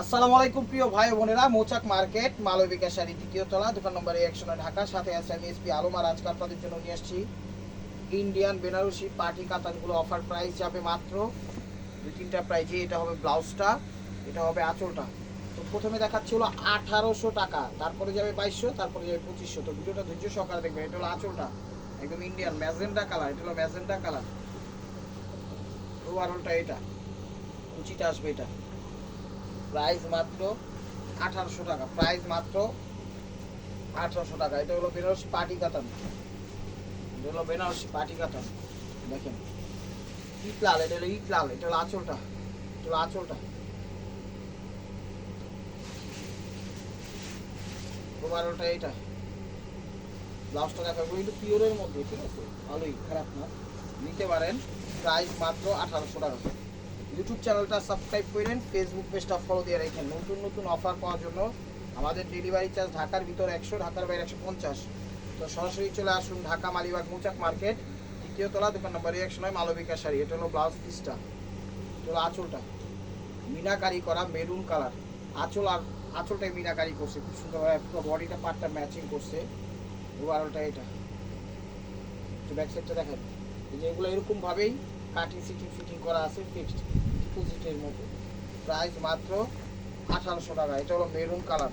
আসসালামু আলাইকুম প্রিয় ভাই বোনেরা, মৌচাক মার্কেট মালবিকা শাড়ি দ্বিতীয় তলা, দোকান নম্বর একশো নয়, ঢাকা, সাথে আছে আমি এসপি আলম আর আজকে আপনাদের জন্য নিয়ে আসছি ইন্ডিয়ান বেনারসি পার্টি কাতানগুলো অফার প্রাইস যাবে মাত্র দুই তিনটা প্রাইজে এটা হবে ব্লাউজটা, এটা হবে আঁচলটা। তো প্রথমে দেখাচ্ছি হলো আঠারোশো টাকা, তারপরে যাবে বাইশশো, তারপরে যাবে পঁচিশশো। তো ভিডিওটা ধৈর্য সহকারে দেখবেন, এটা হলো আঁচলটা, একদম ইন্ডিয়ান ম্যাজেন্ডা কালার, এটা হলো ম্যাজেন্ডা কালার। ওভারঅলটা এটা কুচিটা আসবে এটা। প্রাইস মাত্র আঠারোশো টাকা। প্রাইস মাত্র আঠারোশো টাকা। এটা হলো বেনারসি পার্টি কাতান। এটা হলো বেনারসি পার্টি কাতান। দেখেন। ইট লাল, এটা হলো ইট লাল, এটা হলো আঁচলটা। এটা হলো আঁচলটা। ওভারঅলটা এইটা ব্লাউজটা দেখাবো। একটু পিওরের মধ্যে, ঠিক আছে? ভালোই, খারাপ না। নিতে পারেন। প্রাইস মাত্র আঠারোশো টাকা। ইউটিউব চ্যানেলটা সাবস্ক্রাইব করেন ফেসবুক পেজটা ফলো দিয়ে রাখেন। নতুন নতুন অফার পাওয়ার জন্য আমাদের ডেলিভারি চার্জ ঢাকার ভিতর একশো, ঢাকার বাইরে একশো পঞ্চাশ। তো সরাসরি চলে আসুন ঢাকা মালিবাগ মৌচাক মার্কেট দ্বিতীয় তলা, দোকান নম্বর একশো নয় মালবিকা শাড়ি এটা হলো ব্লাউজ পিসটা হলো আঁচলটা। মিনাকারি করা মেরুন কালার আঁচল আর আঁচলটাই মিনাকারি করছে। খুব সুন্দরভাবে পুরো বডিটা পার্টটা ম্যাচিং করছে। ওভারঅলটা এটা। একটু ব্যাক সাইডটা দেখেন। এই যে এগুলো এরকমভাবেই কাটিং সিটিং ফিটিং করা আছে ফিক্সড ডিপোজিটের মতো প্রাইস মাত্র আঠারোশো টাকা। এটা হলো মেরুন কালার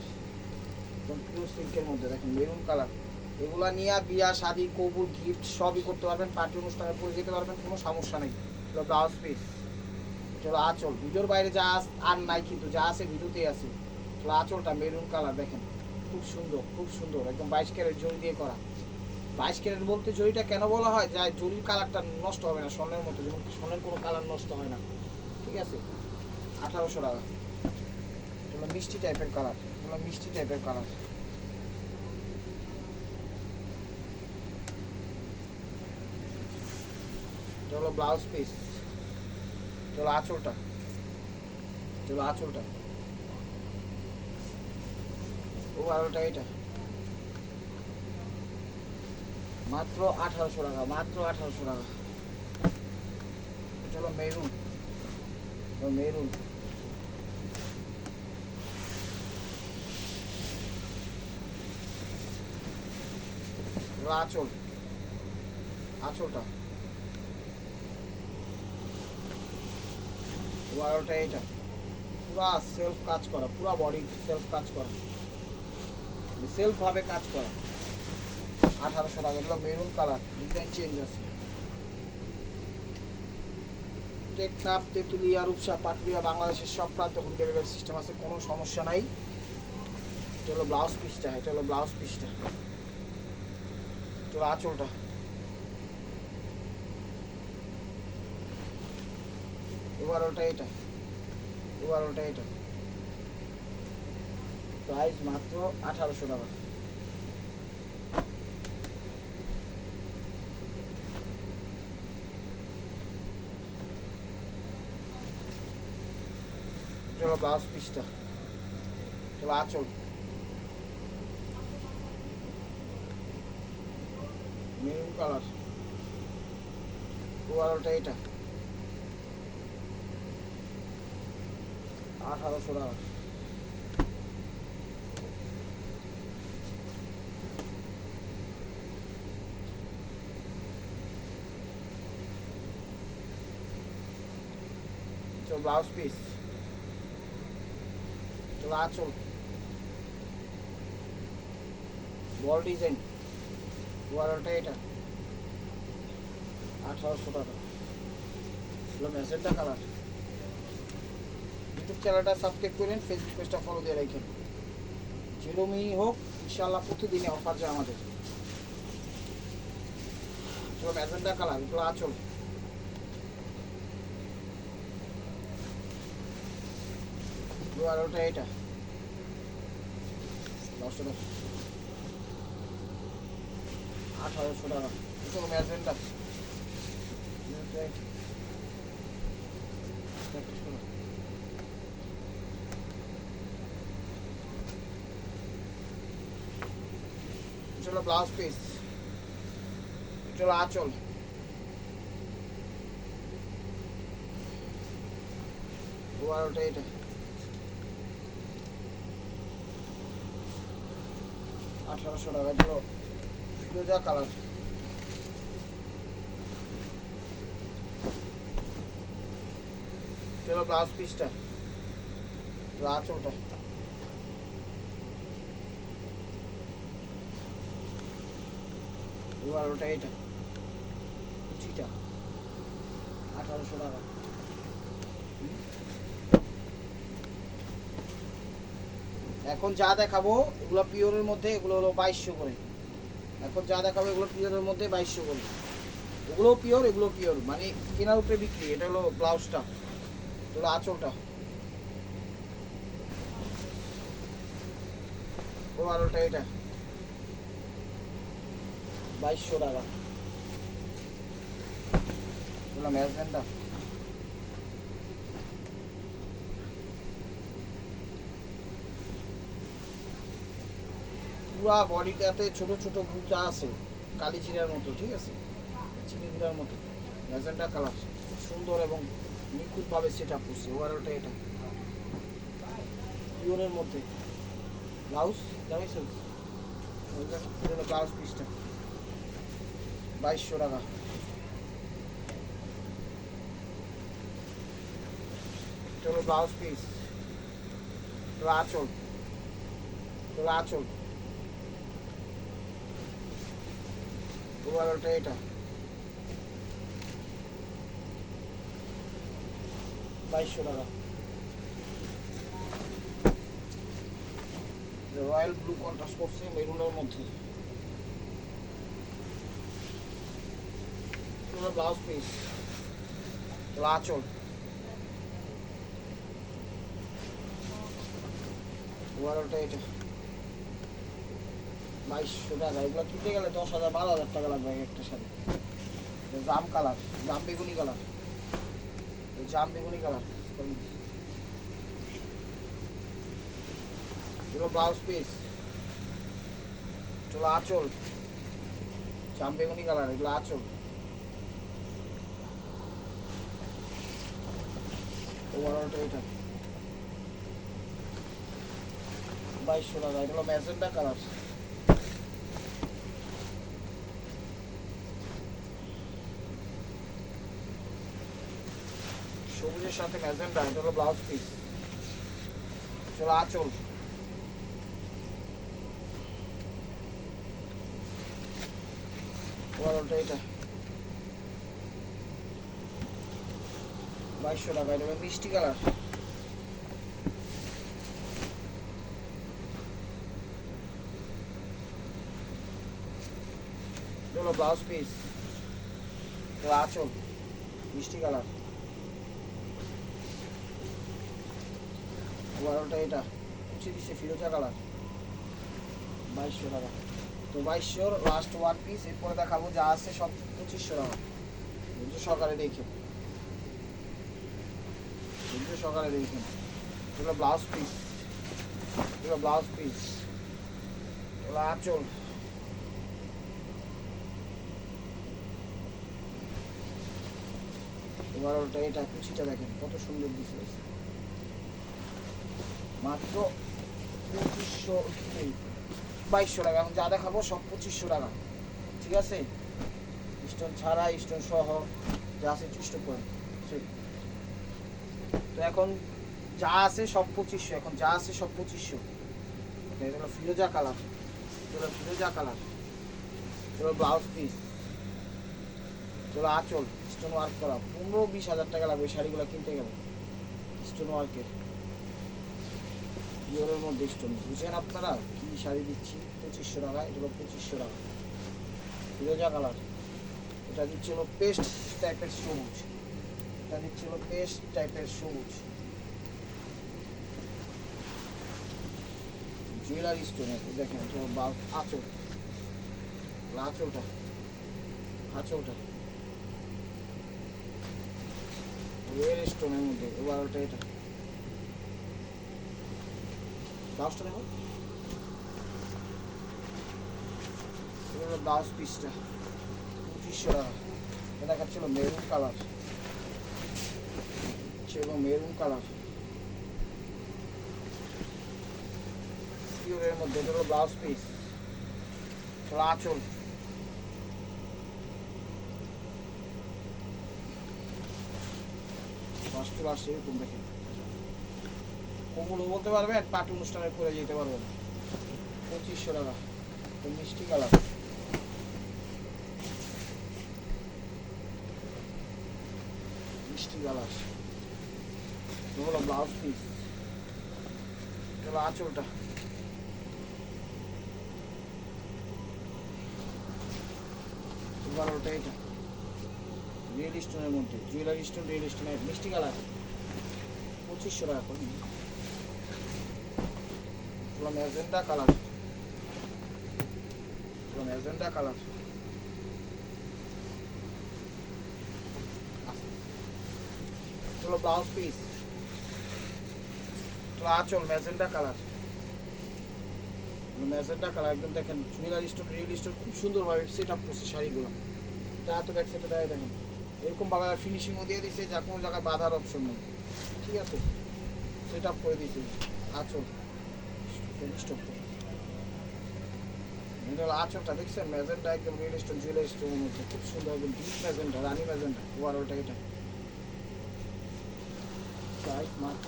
একদম পিওর সিল্কের মধ্যে, দেখেন মেরুন কালার এগুলা নিয়ে বিয়া, শাদি, কবুল গিফট সবই করতে পারবেন। পার্টি অনুষ্ঠানে পরে যেতে পারবেন, কোনো সমস্যা নেই। এগুলো ব্লাউজ পিস এটা হলো আঁচল। ভিডিওর বাইরে যা আর নাই কিন্তু যা আছে ভিডিওতেই আছে। এগুলো আঁচলটা মেরুন কালার দেখেন। খুব সুন্দর খুব সুন্দর। একদম বাইশ ক্যারেট জড়ি দিয়ে করা। বাইশ ক্যারেট বলতে জরিটা কেন বলা হয়? যা জরির কালারটা নষ্ট হবে না, স্বর্ণের মতো। যেমন স্বর্ণের কোনো কালার নষ্ট হয় না। আছে? আঠারোশো টাকা। এগুলো মিষ্টি টাইপের কালার এগুলো মিষ্টি টাইপের কালার হলো ব্লাউজ পিস হলো আঁচলটা। হলো আঁচলটা। ও আরোটা এটা মাত্র আঠারোশো টাকা, মাত্র আঠারোশো টাকা। চলো মেরুন মেরুন আঁচল। আঁচলটা। বারোটা এটা পুরা সেলফ কাজ করা, পুরা বডি সেলফ কাজ করা। সেলফ ভাবে কাজ করা। আঠারোশো টাকা মেরুন কালার ডিজাইন চেঞ্জ আছে। টেকনাফ তেঁতুলিয়া রূপসা পাটুরিয়া বাংলাদেশের সব প্রান্তে হোম ডেলিভারি সিস্টেম আছে, কোনো সমস্যা নাই। এটা হলো ব্লাউজ পিসটা এটা হলো ব্লাউজ পিসটা এটা হলো আঁচলটা। এবার ওটা এটা, এবার ওটা এটা। প্রাইস মাত্র আঠারোশো টাকা। হলো ব্লাউজ পিসটা হলো আঁচল মেরুন কালার ওভারঅলটা এটা আঠারোশো টাকা ব্লাউজ পিস চলো আঁচল বল ডিজাইন ওয়ারটা এটা আঠারোশো টাকা। এগুলো ম্যাসেজটা কালার ইউটিউব চ্যানেলটা সাবস্ক্রাইব করেন ফেসবুক পেজটা ফলো দিয়ে রাখেন। যেরমই হোক ইনশাল্লাহ প্রতিদিনই অফার যায় আমাদের। চলো ম্যাজেন্ডা কালার এগুলো আঁচল। আর ওটা এটা। দশটা দশ। আঠারোশো হলো ব্লাউজ পিস হলো আঁচল। বারোটা এটা। আঠারোশো টাকা ছিল ফিরোজা কালার চলো ব্লাউজ পিসটা আঁচলটা এবার ওটা এটা। কুচিটা। আঠারোশো টাকা। এখন যা দেখাবো, এগুলো পিওরের মধ্যে, এগুলো হলো বাইশশো করে। এখন যা দেখাবো, এগুলো পিওরের মধ্যে বাইশশো করে। এগুলো পিওর এগুলো পিওর মানে কেনার উপরে বিক্রি, এটা হলো ব্লাউজটা হলো আঁচলটা। ওভারঅলটা এটা। বাইশশো টাকা। ম্যাজমেন্টটা পুরা বডিটাতে ছোট ছোট গুঁজা আছে, কালি জিরার মতো, ঠিক আছে? চিনি গুঁড়ার মতো। ম্যাজেন্টা কালার সুন্দর এবং নিখুঁতভাবে সেট আপ করছে ওভারঅলটা এটা। পিওরের মধ্যে। ব্লাউজ জানিস ব্লাউজ পিসটা বাইশশো টাকা। ব্লাউজ পিস আঁচল। আঁচল। ওভারঅলটা এটা বাইশশো টাকা রয়্যাল ব্লু কন্ট্রাস্ট করছে মেরুনের মধ্যে ব্লাউজ পিস আঁচল ওভারঅলটা এটা বাইশশো টাকা, এগুলো কিনতে গেলে দশ হাজার, বারো হাজার টাকা লাগবে এক একটা শাড়ি। জাম কালার, জাম বেগুনি কালার। জাম বেগুনি কালার এগুলো ব্লাউজ পিস আঁচল। জাম বেগুনি কালার, এগুলো আঁচল। ওভারঅলটা এটা। বাইশশো টাকা, এগুলো ম্যাজেন্টা কালার। সবুজের সাথে ম্যাজেন্টা এটা হলো ব্লাউজ পিস চলো আঁচল ওভারঅলটা এটা। বাইশশো টাকা, এটা মিষ্টি কালার। ব্লাউজ পিস আঁচল মিষ্টি কালার। বারোটা এটা। কুচি দিচ্ছে ফিরোজা কালার বাইশশো টাকা। তো বাইশশোর লাস্ট ওয়ান পিস এরপরে দেখাবো যা আছে সব পঁচিশশো টাকা। বুঝছ সকালে দেখে। বুঝছ সকালে দেখে। এগুলো ব্লাউজ পিস এগুলো ব্লাউজ পিস এগুলো আঁচল। এবার ওটা এটা, কুচিটা দেখেন, কত সুন্দর দিছে মাত্র পঁচিশশো এই, বাইশশো টাকা। এখন যা দেখাবো সব পঁচিশশো টাকা। ঠিক আছে? স্টোন ছাড়া স্টোন সহ যা আছে স্টোন করে। তো এখন যা আছে সব পঁচিশশো, এখন যা আছে সব পঁচিশশো। এটা হলো ফিরোজা কালার। এটা ফিরোজা কালার। এটা ব্লাউজ পিস এটা আঁচল স্টোন ওয়ার্ক করা। পনেরো বিশ হাজার টাকা লাগবে শাড়িগুলো কিনতে গেলে। স্টোন ওয়ার্কের পিওরের মধ্যে স্টোন বুঝছেন আপনারা? কি শাড়ি দিচ্ছি? পঁচিশশো টাকা, এটা পঁচিশশো টাকা। ফিরোজা কালার। এটা দিচ্ছে হলো পেস্ট টাইপের সবুজ। এটা দিচ্ছে হলো পেস্ট টাইপের সবুজ। জুয়েলারি স্টোন দেখেন বা- আঁচল। আঁচলটা। আঁচলটা। রেল স্টোনের মধ্যে এবার ওটা এটা। ব্লাউজটা দেখো। ব্লাউজ পিসটা এটা দেখাচ্ছিল মেরুন কালার ছিল মেরুন কালার পিওরের মধ্যে, এটা ব্লাউজ পিস চলো আঁচল। ফার্স্ট ক্লাস এরকম দেখেন কোমরও বলতে পারবেন পার্টি অনুষ্ঠানে করে যেতে পারবেন। পঁচিশশো টাকা। মিষ্টি কালার। মিষ্টি কালার। হলো ব্লাউজ পিস চলো আঁচলটা। বারোটা এটা। রিয়েল স্টোনের মধ্যে। জুয়েলারি স্টোন রিয়েল স্টোনের মিষ্টি কালার। পঁচিশশো টাকা করে। ম্যাজেন্টা কালার ম্যাজেন্টা কালার চলো ব্লাউজ পিস চলো আঁচল ম্যাজেন্টা কালার ম্যাজেন্টা কালার একদম দেখেন জুয়েলারি স্টোন রিয়েল স্টোন খুব সুন্দরভাবে সেট আপ করছে শাড়িগুলো তা তো ব্যাক সেটে দেখেন এরকম বাগার ফিনিশিংও দিয়ে দিছে যা কোনো জায়গায় বাঁধার অপশন নেই ঠিক আছে সেট আপ করে দিয়েছে আঁচল স্টক এটা হলো আঁচলটা দেখছেন? ম্যাজেন্টা একদম রিয়েল স্টোন জুয়েলারি স্টোনের মধ্যে। খুব সুন্দর একদম ডিপ ম্যাজেন্টা রানি ম্যাজেন্টা। ওভারঅলটা এটা। প্রাইস মাত্র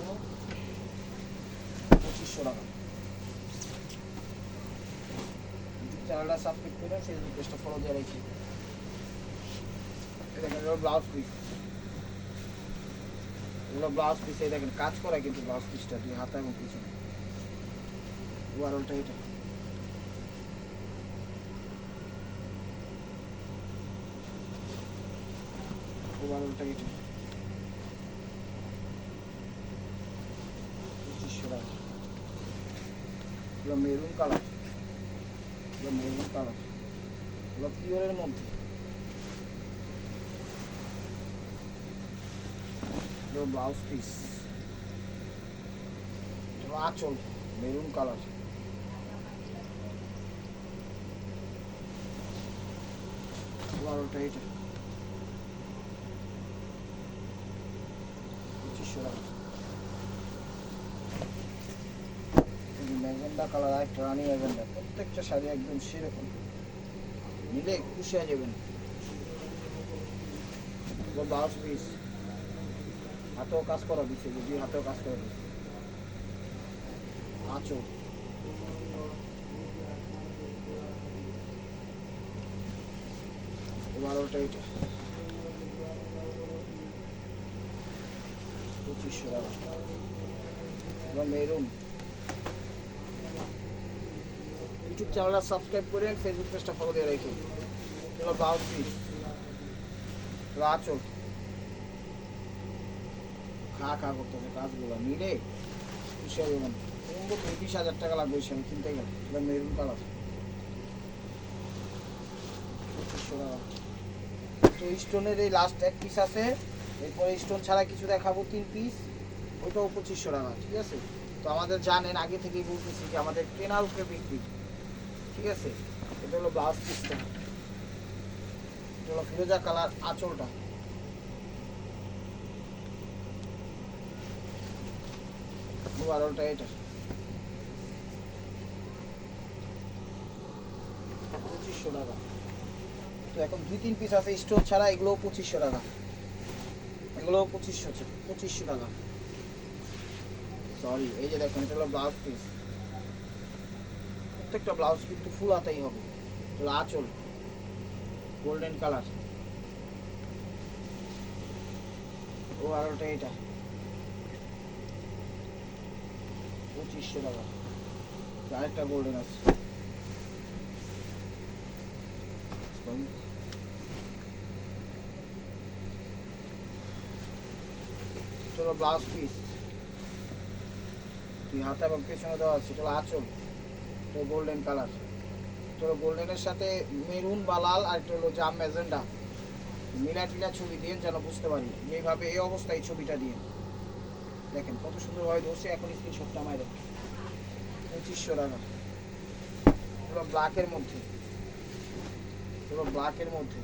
পঁচিশশো টাকা। চ্যানেলটা সাবস্ক্রাইব করে ফেসবুক পেজটা ফলো দিয়ে রাখি। ব্লাউজ পিস এগুলো ব্লাউজ পিস এই দেখেন, কাজ করা কিন্তু ব্লাউজ পিসটা দিয়ে, হাতা এবং পিছনে। ওভারঅলটা এটা। ওভারঅলটা এটা। পঁচিশশো টাকা এগুলো মেরুন কালার এগুলো মেরুন কালার এগুলো পিওরের মধ্যে। ব্লাউজ পিস আঁচল মেরুন কালার বারোটা এটা পঁচিশশো টাকা ম্যাজেন্ডা কালার একটা রানি ম্যাজেন্ডা, প্রত্যেকটা শাড়ি একদম সেরকম। নিলে খুশি হয়ে যাবেন। ব্লাউজ পিস হাতেও কাজ করা দিচ্ছে, যদি হাতেও কাজ করা দিচ্ছে। আঁচল। বারোটা এটা। ইউটিউব চ্যানেলটা সাবস্ক্রাইব করে ফেসবুক পেজটা ফলো দিয়ে রেখে। এগুলো ব্লাউজ পিস আঁচল। খা খা করতেছে কাজগুলো। নিলে হবে মানে পঁয়ত্রিশ হাজার টাকা লাগবে শাড়ি কিনতে গেলে। মেরুন কালার পঁচিশশো টাকা। তো স্টোনের এই লাস্ট এক পিস আছে। এরপরে স্টোন ছাড়া কিছু দেখাবো, তিন পিস ওইটাও পঁচিশশো টাকা, ঠিক আছে? তো আমাদের জানেন, আগে থেকেই বলতেছি যে আমাদের উপরে বিক্রি। ঠিক আছে? এটা হলো ব্লাউজ পিসটা ফিরোজা কালার আঁচলটা। এটা। পঁচিশশো টাকা। তো এখন দুই, তিন পিস আছে স্টোন ছাড়া এগুলোও পঁচিশশো টাকা। এগুলোও পঁচিশশো পঁচিশশো টাকা। সরি এই যে দেখেন, এটা হলো ব্লাউজ পিস প্রত্যেকটা ব্লাউজ কিন্তু ফুল হাতাই হবে। এগুলো আঁচল গোল্ডেন কালার ও আরোটা এটা। পঁচিশশো টাকা। আরেকটা গোল্ডেন আছে। চলো ব্লাউজ পিস তুই হাতে এবং পেছনে দেওয়া আছে চলো আঁচল তো গোল্ডেন কালার তো গোল্ডেনের সাথে মেরুন বা লাল আর একটা হলো জাম ম্যাজেন্ডা। মিলা টিলা ছবি দিয়ে যেন বুঝতে পারি এইভাবে এই অবস্থায় ছবিটা দিয়ে। দেখেন, কত সুন্দরভাবে ধরছে, এখন স্ক্রিনশটটা আমায় দেখেন পঁচিশশো টাকা। পুরো ব্ল্যাকের মধ্যে। পুরো ব্ল্যাকের মধ্যে।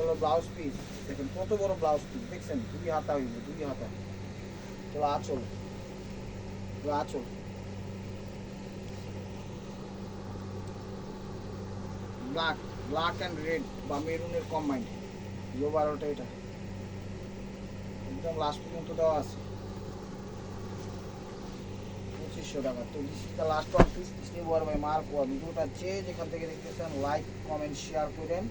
হলো ব্লাউজ পিস দেখেন কত বড় ব্লাউজ পিস দেখছেন? দুই হাতা হইব দুই হাতা। তো আচল। তো আচল। ব্ল্যাক ব্ল্যাক অ্যান্ড রেড বা মেরুনের কমাইন্ড জো বারোটা এটা। একদম লাস্ট পর্যন্ত দেওয়া আছে। পঁচিশশো টাকা। তো ডিসিটা লাস্ট ওয়ান পিস নিবো আর ভাই মার পর ভিডিওটা যে যেখান থেকে দেখতেছেন লাইক কমেন্ট শেয়ার করেন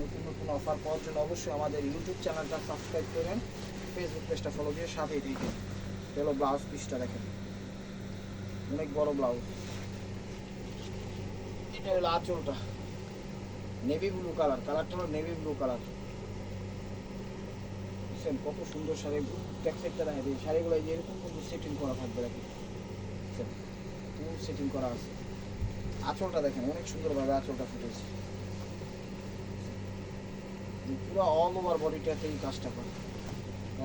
নতুন নতুন অফার পাওয়ার জন্য অবশ্যই আমাদের ইউটিউব চ্যানেলটা সাবস্ক্রাইব করেন ফেসবুক পেজটা ফলো দিয়ে সাথেই থেকে হলো ব্লাউজ পিসটা দেখেন। অনেক বড় ব্লাউজ এটা হলো আঁচলটা। নেভি ব্লু কালার কালারটা হলো নেভি ব্লু কালার বুঝছেন কত সুন্দর শাড়ি। ব্যাক সাইডটা দেখা যায় শাড়িগুলো এরকম কিন্তু সেটিং করা থাকবে দেখেন। ফুল সেটিং করা আছে। আঁচলটা দেখেন, অনেক সুন্দরভাবে আঁচলটা ফুটেছে। পুরো অল ওভার বডিটাতে এই কাজটা করে।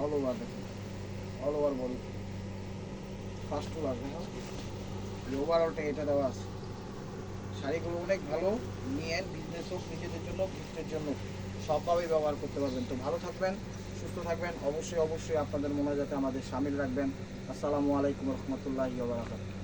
অল ওভার দেখেন অল ওভার বডি ফার্স্ট টুলার দেখো। ওভারঅলটা এটা দেওয়া আছে। শাড়িগুলো অনেক ভালো। নিয়ে বিজনেস হোক, নিজেদের জন্য গিফটের জন্য। সবভাবে ব্যবহার করতে পারবেন। তো ভালো থাকবেন, সুস্থ থাকবেন। অবশ্যই অবশ্যই আপনাদের মনে যাতে আমাদের সামিল রাখবেন। আসসালামু আলাইকুম রহমতুল্লাহি ওবরাকাতুহু